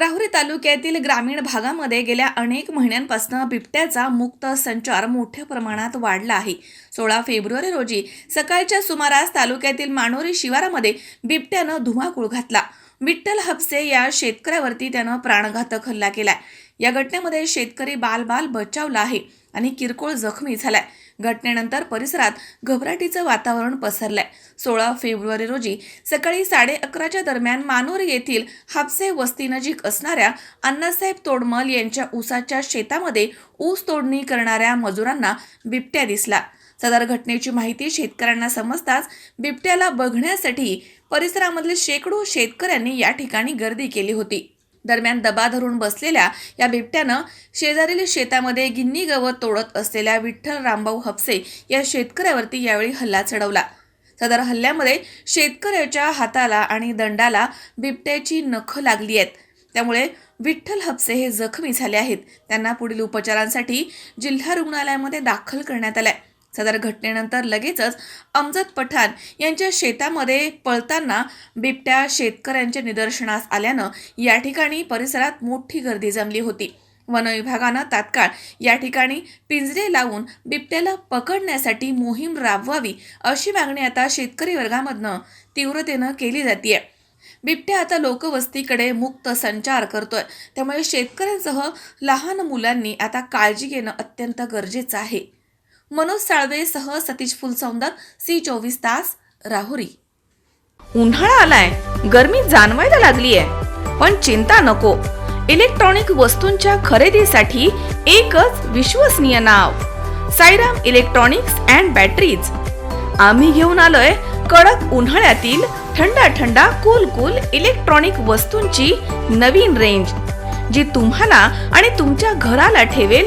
राहुरी तालुक्यातील ग्रामीण भागामध्ये गेल्या अनेक महिन्यांपासून बिबट्याचा मुक्त संचार मोठ्या प्रमाणात वाढला आहे. सोळा फेब्रुवारी रोजी सकाळच्या सुमारास तालुक्यातील मानोरी शिवारामध्ये बिबट्यानं धुमाकूळ घातला. विठ्ठल हपसे या शेतकऱ्यावरती त्यानं प्राणघातक हल्ला केलाय. या घटनेमध्ये शेतकरी बालबाल बचावला आहे आणि किरकोळ जखमी झालाय. घटनेनंतर परिसरात घबराटीचं वातावरण पसरलंय. सोळा फेब्रुवारी रोजी सकाळी साडे अकराच्या दरम्यान मानोर येथील हापसे वस्तीनजीक असणाऱ्या अण्णासाहेब तोडमल यांच्या ऊसाच्या शेतामध्ये ऊस तोडणी करणाऱ्या मजुरांना बिबट्या दिसला. सदर घटनेची माहिती शेतकऱ्यांना समजताच बिबट्याला बघण्यासाठी परिसरामधील शेकडो शेतकऱ्यांनी या ठिकाणी गर्दी केली होती. दरम्यान दबा धरून बसलेल्या या बिबट्यानं शेजारील शेतामध्ये गिन्नी गवत तोडत असलेल्या विठ्ठल रामभाऊ हपसे या शेतकऱ्यावरती यावेळी हल्ला चढवला. सदर हल्ल्यामध्ये शेतकऱ्याच्या हाताला आणि दंडाला बिबट्याची नखं लागली आहेत. त्यामुळे विठ्ठल हपसे हे जखमी झाले आहेत. त्यांना पुढील उपचारांसाठी जिल्हा रुग्णालयामध्ये दाखल करण्यात आलंय. सदर घटनेनंतर लगेचच अमजद पठाण यांच्या शेतामध्ये पळताना बिबट्या शेतकऱ्यांच्या निदर्शनास आल्यानं या ठिकाणी परिसरात मोठी गर्दी जमली होती. वन विभागानं तात्काळ या ठिकाणी पिंजरे लावून बिबट्याला पकडण्यासाठी मोहीम राबवावी अशी मागणी आता शेतकरी वर्गामधनं तीव्रतेनं केली जाते बिबट्या आता लोकवस्तीकडे मुक्त संचार करतोय. त्यामुळे शेतकऱ्यांसह लहान मुलांनी आता काळजी घेणं अत्यंत गरजेचं आहे. मनोज साळवेसह सतीश फुलसौंदर सी चोवीस तास राहुरी. उन्हाळा आलाय. गर्मी जाणवायला लागली आहे पण चिंता नको. इलेक्ट्रॉनिक वस्तूंच्या खरेदीसाठी एकच विश्वसनीय नाव. Sairam electronics and batteries. आम्ही घेऊन आलोय कडक उन्हाळ्यातील थंडा थंडा कूल कूल इलेक्ट्रॉनिक वस्तूंची नवीन रेंज जी तुम्हाला आणि तुमच्या घराला ठेवेल